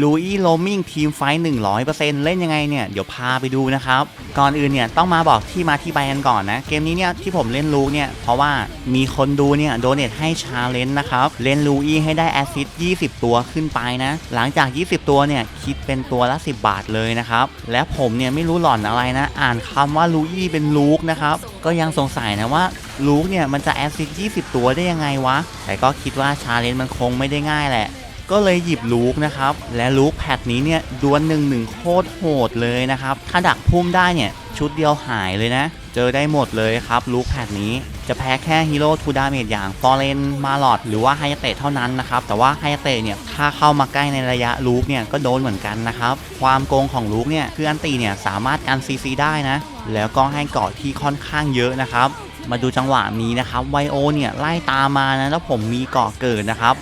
ลูอี้โรมิงทีมไฟท์100%เล่นยังไงเนี่ย เดี๋ยวพาไปดูนะครับ ก่อนอื่นเนี่ย ต้องมาบอกที่มาที่ไปกันก่อนนะ เกมนี้เนี่ย ที่ผมเล่นลูเนี่ย เพราะว่ามีคนดูเนี่ยโดเนทให้ชาเลนจ์นะครับ เล่นลูอี้ให้ได้แอสซิสต์20ตัวขึ้นไปนะ หลังจาก 20 ตัวเนี่ย คิดเป็นตัวละ 10 บาทเลยนะครับ และผมเนี่ยไม่รู้หล่อนอะไรนะ อ่านคำว่าลูอี้เป็นลูกนะครับ ก็ยังสงสัยนะว่าลูกเนี่ยมันจะแอสซิสต์20 ตัวได้ยังไงวะ แต่ก็คิดว่าชาเลนจ์มันคงไม่ได้ง่ายแหละ ก็เลยหยิบลูกนะครับ และลูกแพทนี้เนี่ยดวลหนึ่งหนึ่งโคตรโหดเลยนะครับ ถ้าดักพุ่มได้เนี่ยชุดเดียวหายเลยนะ เจอได้หมดเลยครับลูกแพทนี้จะแพ้แค่ฮีโร่ทูดาเมจอย่างฟอร์เรนมาลอดหรือว่าไฮเตะเท่านั้นนะครับ แต่ว่าไฮเตะเนี่ยถ้าเข้ามาใกล้ในระยะลูกเนี่ยก็โดนเหมือนกันนะครับ ความโกงของลูกเนี่ยคืออันตีเนี่ยสามารถกันซีซีได้นะ แล้วก็ให้เกาะที่ค่อนข้างเยอะนะครับมาดูจังหวะนี้นะครับไวโอเนี่ยไล่ตามมานะแล้วผมมีเกาะเกิดนะครับ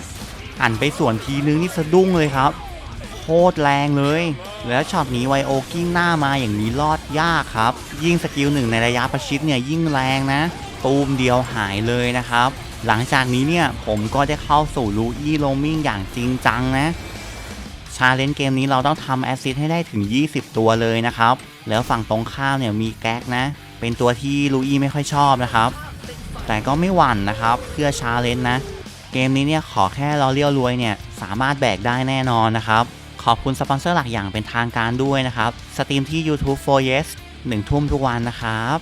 หันไปส่วนทีนึงนี่สะดุ้งเลยครับโคตรแรงเลย แล้วช็อตนี้ไวโอกิ้งหน้ามาอย่างนี้รอดยากครับ ยิ่งสกิลหนึ่งในระยะประชิดเนี่ยยิ่งแรงนะตูมเดียวหายเลยนะครับ หลังจากนี้เนี่ยผมก็ได้เข้าสู่ลูอี้โรมิงอย่างจริงจังนะชาเลนจ์เกมนี้เราต้องทำแอสซิสให้ได้ถึง 20 ตัวเลยนะครับ แล้วฝั่งตรงข้ามเนี่ยมีแก๊กนะ เป็นตัวที่ลูอี้ไม่ค่อยชอบนะครับ แต่ก็ไม่หวั่นนะครับ เพื่อชาเลนจ์นะ เกมนี้เนี่ยขอแค่เราเลี้ยวรวยเนี่ยสามารถแบกได้แน่นอนนะครับ ขอบคุณสปอนเซอร์หลักอย่างเป็นทางการด้วยนะครับ สตรีมที่ YouTube 4 yes 1 ทุ่มทุกวันนะครับ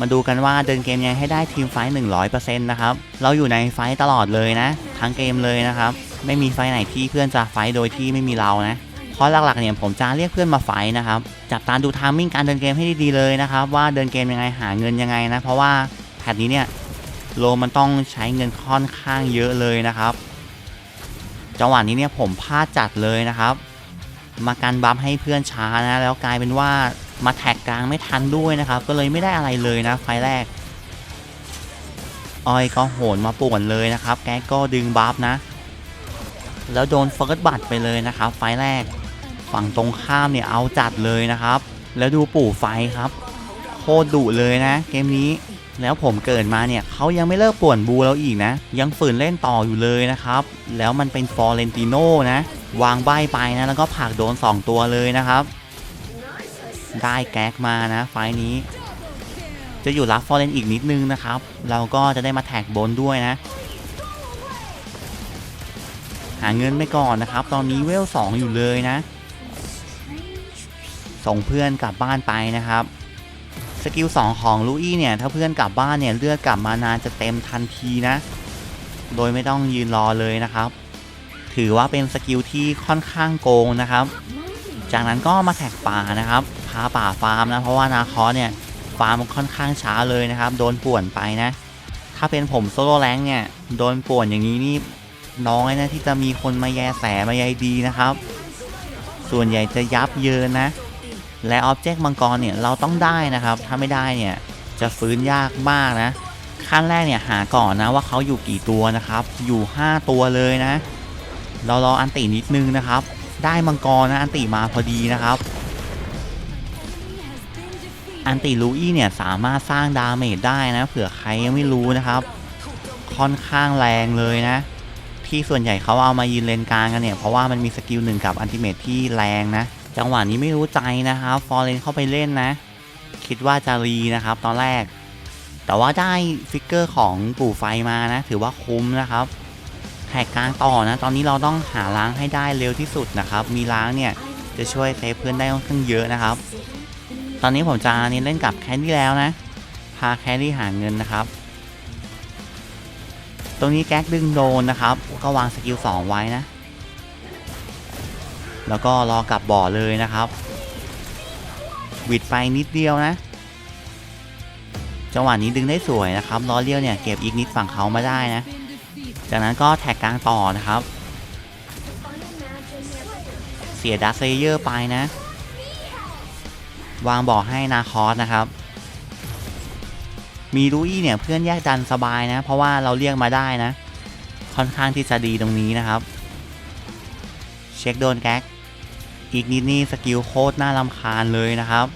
มาดูกันว่าเดินเกมยังให้ได้ทีมไฟท์100%นะครับ เราอยู่ในไฟท์ตลอดเลยนะ ทั้งเกมเลยนะครับ ไม่มีไฟท์ไหนที่เพื่อนจะไฟท์โดยที่ไม่มีเรานะเพราะหลักๆเนี่ยผมจะเรียกเพื่อนมาไฟท์นะครับ จับตาดูทามมิ่งการเดินเกมให้ดีๆเลยนะครับ ว่าเดินเกมยังไงหาเงินยังไงนะ เพราะว่าแพทนี้เนี่ย โลมันต้องใช้เงินค่อนข้างเยอะเลยนะครับ จังหวะนี้เนี่ยผมพลาดจัดเลยนะครับ มากันบัฟให้เพื่อนช้านะแล้วกลายเป็นว่ามาแท็กกลางไม่ทันด้วยนะครับ ก็เลยไม่ได้อะไรเลยนะไฟแรกออยก็โหนมาป่วนเลยนะครับ แกก็ดึงบัฟนะ แล้วโดนเฟิร์สบัตไปเลยนะครับ ไฟแรก ฝั่งตรงข้ามเนี่ยเอาจัดเลยนะครับ แล้วดูปู่ไฟครับ ตรดุเลยนะ เกมนี้ แล้วผมเกิดมาเนี่ยเขายังไม่เลิกป่วนบูเราอีกนะ ยังฝืนเล่นต่ออยู่เลยนะครับ แล้วมันเป็นฟอร์เรนติโน่นะ วางใบไปนะ แล้วก็ผักโดน 2 ตัวเลยนะครับ ได้แก๊กมานะไฟล์นี้ จะอยู่รับฟอร์เรนอีกนิดนึงนะครับ เราก็จะได้มาแท็กบนด้วยนะหาเงินไปก่อนนะครับ ตอนนี้เวล2อยู่เลยนะ ส่งเพื่อนกลับบ้านไปนะครับ สกิล2ของลูอี้เนี่ย ถ้าเพื่อนกลับบ้านเนี่ย เลือดกลับมานานจะเต็มทันทีนะ โดยไม่ต้องยืนรอเลยนะครับ ถือว่าเป็นสกิลที่ค่อนข้างโกงนะครับ จากนั้นก็มาแท็กป่านะครับ พาป่าฟาร์มนะ เพราะว่านาคอเนี่ย ฟาร์มค่อนข้างช้าเลยนะครับ โดนป่วนไปนะ ถ้าเป็นผมโซโล่แรงเนี่ย โดนป่วนอย่างนี้นี่น้อยนะที่จะมีคนมาแยแสมาใยดีนะครับ ส่วนใหญ่จะยับเยินนะ และออบเจกต์มังกรเนี่ยเราต้องได้นะครับ ถ้าไม่ได้เนี่ยจะฟื้นยากมากนะ ขั้นแรกเนี่ยหาก่อนนะว่าเขาอยู่กี่ตัวนะครับ อยู่ 5 ตัวเลยนะ เรารออันตินิดนึงนะครับ ได้มังกรนะอันติมาพอดีนะครับ อันติลูอี้เนี่ยสามารถสร้างดาเมจได้นะ เผื่อใครยังไม่รู้นะครับ ค่อนข้างแรงเลยนะ ที่ส่วนใหญ่เขาเอามายืนเลนกลางกันเนี่ยเพราะว่ามันมีสกิลหนึ่งกับอันติเมทที่แรงนะ จังหวะนี้ไม่รู้ใจนะครับฟอร์เรนเข้าไปเล่นนะ คิดว่าจะรีนะครับ ตอนแรก แต่ว่าได้ฟิกเกอร์ของปู่ไฟมานะ ถือว่าคุ้มนะครับแท็กกลางต่อนะ ตอนนี้เราต้องหาล้างให้ได้เร็วที่สุดนะครับ มีล้างเนี่ยจะช่วยเซฟเพื่อนได้ค่อนข้างเยอะนะครับ ตอนนี้ผมจะน้นเล่นกับแคดดี้แล้วนะ พาแคดดี้หาเงินนะครับ ตรงนี้แก๊กดึงโดนนะครับ ก็วางสกิล2ไว้นะ แล้วก็รอกลับบ่อเลยนะครับหวิดไปนิดเดียวนะ จังหวะนี้ดึงได้สวยนะครับล้อเลี้ยวเนี่ยเก็บอีกนิดฝั่งเขามาได้นะ จากนั้นก็แท็กกลางต่อนะครับ เสียดัสเลเยอร์ไปนะ วางบ่อให้นาคอสนะครับ มีลูอี้เนี่ยเพื่อนแยกดันสบายนะ เพราะว่าเราเรียกมาได้นะ ค่อนข้างที่จะดีตรงนี้นะครับ เช็คโดนแก๊ก อีกนิดนี่สกิลโคตรน่ารำคาญเลยนะครับ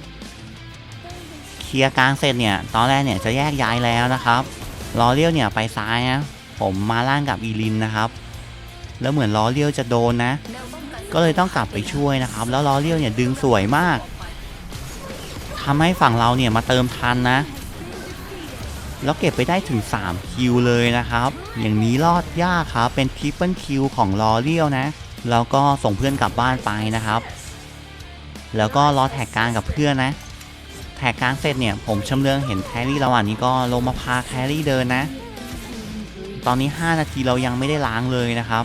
เคลียร์กลางเสร็จเนี่ย ตอนแรกเนี่ยจะแยกย้ายแล้วนะครับล้อเลี้ยวเนี่ยไปซ้ายนะ ผมมาล่างกับอีลินนะครับ แล้วเหมือนล้อเลี้ยวจะโดนนะ ก็เลยต้องกลับไปช่วยนะครับ แล้วล้อเลี้ยวเนี่ยดึงสวยมากทำให้ฝั่งเราเนี่ยมาเติมทันนะ แล้วเก็บไปได้ถึง 3 คิวเลยนะครับ อย่างนี้รอดยากครับ เป็นทริปเปิลคิวของลอเลียวนะ แล้วก็ส่งเพื่อนกลับบ้านไปนะครับ แล้วก็รอแท็กกลางกับเพื่อนนะ แท็กกลางเสร็จเนี่ยผมชำเลืองเห็นแครี่ระหว่างนี้ก็ลงมาพาแครี่เดินนะ ตอนนี้ 5 นาทีเรายังไม่ได้ล้างเลยนะครับ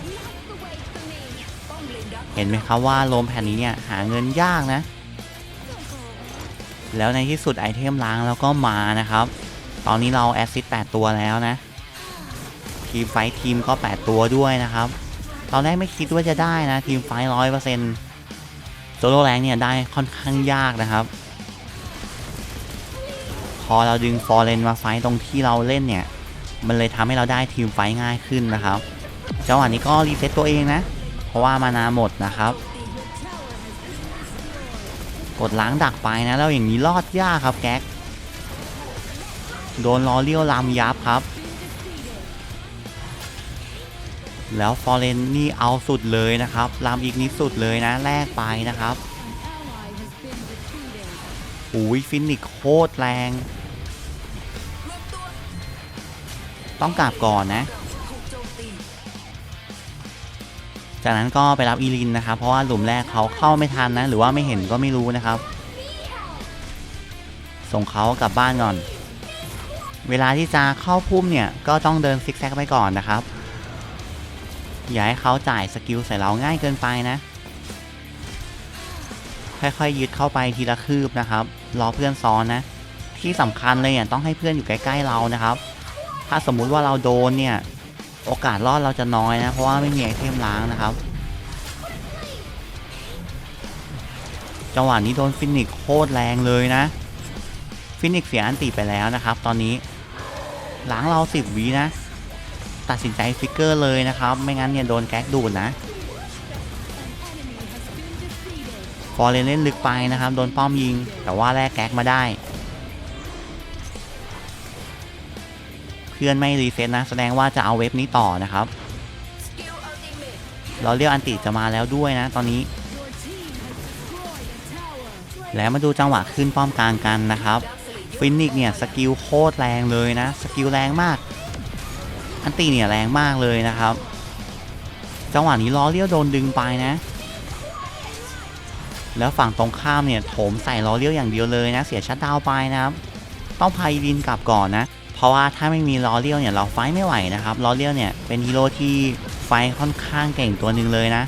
เห็นไหมครับว่าโลมแผ่นนี้เนี่ยหาเงินยากนะ แล้วในที่สุดไอเทมล้างแล้วก็มานะครับ ตอนนี้เราแอสซิส8ตัวแล้วนะทีมไฟท์ทีมก็ 8 ตัวด้วยนะครับ ตอนแรกไม่คิดว่าจะได้นะทีมไฟร้อยเปอร์เซ็นต์โซโล่แรงเนี่ยได้ค่อนข้างยากนะครับ พอเราดึงฟอร์เรนมาไฟตรงที่เราเล่นเนี่ย มันเลยทำให้เราได้ทีมไฟง่ายขึ้นนะครับจังหวะนี้ก็รีเซ็ตตัวเองนะ เพราะว่ามานาหมดนะครับ กดล้างดักไปนะแล้วอย่างนี้รอดยากครับแก๊กโดนล้อเลี้ยวลามยับครับ แล้วฟอร์เรนนี่เอาสุดเลยนะครับลามอีกนิดสุดเลยนะแลกไปนะครับอุ้ยฟินิกโคตรแรง ต้องกลับก่อนนะ จากนั้นก็ไปรับอีลินนะครับ เพราะว่าหลุมแรกเขาเข้าไม่ทันนะ หรือว่าไม่เห็นก็ไม่รู้นะครับ ส่งเขากลับบ้านก่อน เวลาที่จะเข้าพุ่มเนี่ย ก็ต้องเดินซิกแซกไปก่อนนะครับ อย่าให้เขาจ่ายสกิลใส่เราง่ายเกินไปนะ ค่อยๆยึดเข้าไปทีละคืบนะครับ รอเพื่อนซ้อนนะ ที่สำคัญเลยเนี่ยต้องให้เพื่อนอยู่ใกล้ๆเรานะครับ ถ้าสมมุติว่าเราโดนเนี่ย โอกาสรอดเราจะน้อยนะ เพราะว่าไม่มีไอเทมล้างนะครับ จังหวะนี้โดนฟินิกโคตรแรงเลยนะ ฟินิกเสียอันติไปแล้วนะครับ ตอนนี้ล้างเราสิบวินะ ตัดสินใจฟิกเกอร์เลยนะครับ ไม่งั้นเนี่ยโดนแก๊กดูดนะฟอร์เรนเล่นลึกไปนะครับ โดนป้อมยิง แต่ว่าแลกแก๊กมาได้ เพื่อนไม่รีเซ็ตนะ แสดงว่าจะเอาเว็บนี้ต่อนะครับ เราเรียกอันติจะมาแล้วด้วยนะตอนนี้ แล้วมาดูจังหวะขึ้นป้อมกลางกันนะครับฟินิกเนี่ยสกิลโคตรแรงเลยนะ สกิลแรงมาก อันตีเนี่ยแรงมากเลยนะครับ จังหวะนี้ล้อเลี้ยวโดนดึงไปนะ แล้วฝั่งตรงข้ามเนี่ยโถมใส่ล้อเลี้ยวอย่างเดียวเลยนะ เสียชัดดาวไปนะครับ ต้องพายวินกลับก่อนนะ เพราะว่าถ้าไม่มีล้อเลี้ยวเนี่ยเราไฟไม่ไหวนะครับ ล้อเลี้ยวเนี่ยเป็นฮีโร่ที่ไฟค่อนข้างเก่งตัวหนึ่งเลยนะ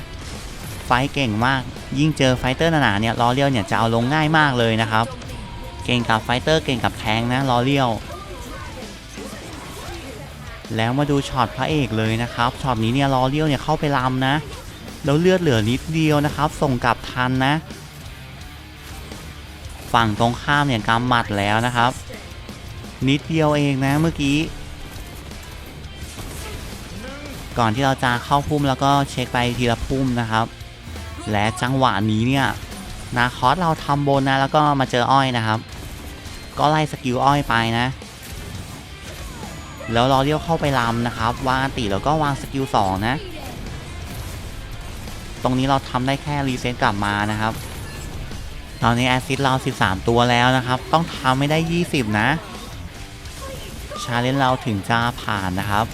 ไฟเก่งมาก ยิ่งเจอไฟเตอร์หนาๆเนี่ยล้อเลี้ยวเนี่ยจะเอาลงง่ายมากเลยนะครับ เก่งกับไฟเตอร์เก่งกับแทงนะล้อเลี้ยว แล้วมาดูช็อตพระเอกเลยนะครับช็อตนี้เนี่ยล้อเลี้ยวเนี่ยเข้าไปลำนะ แล้วเลือดเหลือนิดเดียวนะครับ ส่งกลับทันนะ ฝั่งตรงข้ามเนี่ยกำหมัดแล้วนะครับ นิดเดียวเองนะเมื่อกี้ ก่อนที่เราจะเข้าพุ่มแล้วก็เช็คไปทีละพุ่มนะครับ และจังหวะนี้เนี่ยนาคอสเราทำบนนะแล้วก็มาเจออ้อยนะครับ ก็ไล่สกิลอ้อยไปนะ แล้วรอเลี้ยวเข้าไปลำนะครับ วางอันติแล้วก็วางสกิลสองนะ ตรงนี้เราทำได้แค่รีเซ็ตกลับมานะครับตอนนี้แอซิดเรา 13 ตัวแล้วนะครับ ต้องทำไม่ได้ 20 นะ ชาเลนจ์เราถึงจะผ่านนะครับ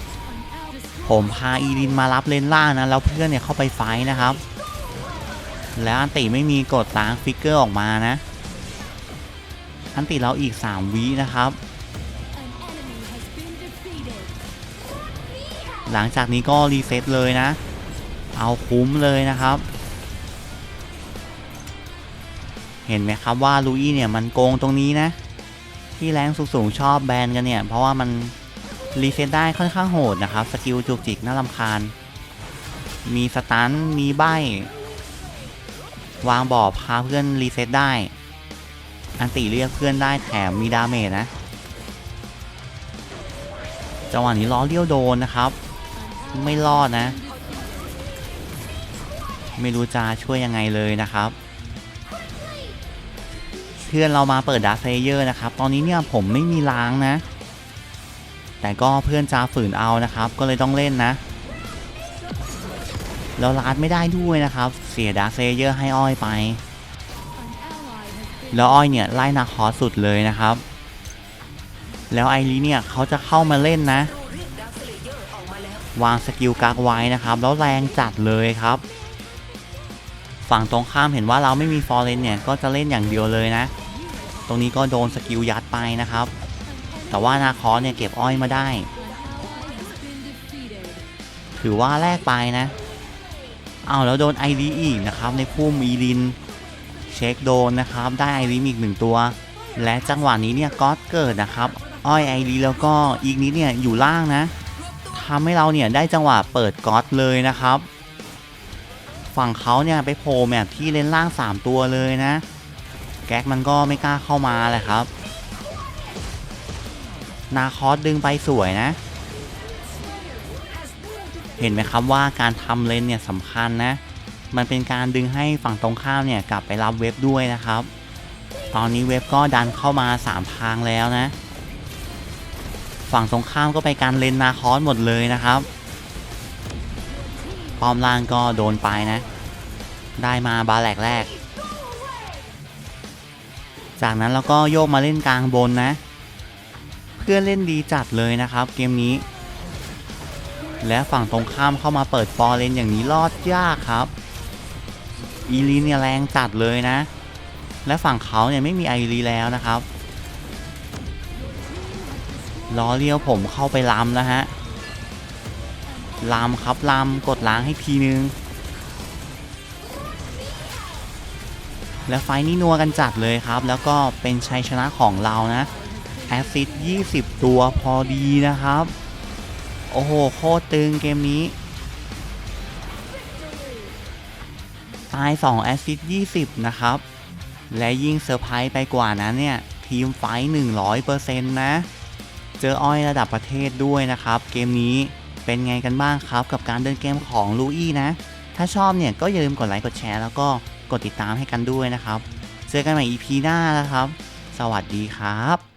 ผมพาอีรินมารับเลนล่างนะ แล้วเพื่อนเนี่ยเข้าไปไฟนะครับ แล้วอันติไม่มีกดล้างฟิกเกอร์ออกมานะ อันติเราอีก 3 วินะครับ หลังจากนี้ก็รีเซ็ตเลยนะ เอาคุ้มเลยนะครับ เห็นไหมครับว่าลูอี้เนี่ยมันโกงตรงนี้นะ ที่แรงสูงๆชอบแบนกันเนี่ย เพราะว่ามันรีเซ็ตได้ค่อนข้างโหดนะครับ สกิลจุกจิกน่าลำคาญ มีสตันมีใบวางบ่อพาเพื่อนรีเซ็ตได้ อันติเรียกเพื่อนได้แถมมีดาเมจนะ จังหวะนี้ล้อเลี้ยวโดนนะครับ ไม่รอดนะ ไม่รู้จะช่วยยังไงเลยนะครับเพื่อนเรามาเปิดดาร์เซเยอร์นะครับ ตอนนี้เนี่ยผมไม่มีล้างนะ แต่ก็เพื่อนจะฝืนเอานะครับ ก็เลยต้องเล่นนะแล้วลาดไม่ได้ด้วยนะครับ เสียดาร์เซเยอร์ให้อ้อยไป แล้วอ้อยเนี่ยไล่นาคอสสุดเลยนะครับ แล้วไอรีเนี่ยเขาจะเข้ามาเล่นนะ วางสกิลกักไว้นะครับ แล้วแรงจัดเลยครับ ฝั่งตรงข้ามเห็นว่าเราไม่มีฟอร์เรนเนี่ยก็จะเล่นอย่างเดียวเลยนะ ตรงนี้ก็โดนสกิลยัดไปนะครับ แต่ว่านาคอสเนี่ยเก็บอ้อยมาได้ ถือว่าแลกไปนะเอาแล้วโดนไอรีอีกนะครับ ในพุ่มอีลิน เช็คโดนนะครับ ได้ไอรีอีกหนึ่งตัว และจังหวะนี้เนี่ยก็อตเกิดนะครับ อ้อยไอรีแล้วก็อีกนิดเนี่ยอยู่ล่างนะ ทำให้เราเนี่ยได้จังหวะเปิดก๊อตเลยนะครับ ฝั่งเขาเนี่ยไปโผล่แมปที่เลนล่าง 3 ตัวเลยนะ แก๊กมันก็ไม่กล้าเข้ามาแหละครับ นาคอสดึงไปสวยนะ เห็นไหมครับว่าการทำเลนเนี่ยสำคัญนะ มันเป็นการดึงให้ฝั่งตรงข้ามเนี่ยกลับไปรับเว็บด้วยนะครับ ตอนนี้เว็บก็ดันเข้ามา 3 ทางแล้วนะ ฝั่งตรงข้ามก็ไปการเลนนาคอสหมดเลยนะครับปอมล่างก็โดนไปนะ ได้มาบาแหลกแรก จากนั้นเราก็โยกมาเล่นกลางบนนะ เพื่อนเล่นดีจัดเลยนะครับเกมนี้ และฝั่งตรงข้ามเข้ามาเปิดฟอร์เลนอย่างนี้รอดยากครับอีลีเนี่ยแรงจัดเลยนะ และฝั่งเขาเนี่ยไม่มีไอรีแล้วนะครับ ล้อเลี้ยวผมเข้าไปล้ำนะฮะล้ำครับล้ำกดล้างให้ทีนึง และไฟนี้นัวกันจัดเลยครับ แล้วก็เป็นชัยชนะของเรานะแอซิด20 ตัวพอดีนะครับ โอ้โห โคตรตึงเกมนี้ ตาย 2 แอซิด20 นะครับ และยิ่งเซอร์ไพรส์ไปกว่านั้นเนี่ย ทีมไฟท์100%นะ เจออ้อยระดับประเทศด้วยนะครับ เกมนี้เป็นไงกันบ้างครับ กับการเดินเกมของลูอี้นะ ถ้าชอบเนี่ยก็อย่าลืมกดไลค์กดแชร์แล้วก็กดติดตามให้กันด้วยนะครับ เจอกันใหม่ EP หน้านะครับ สวัสดีครับ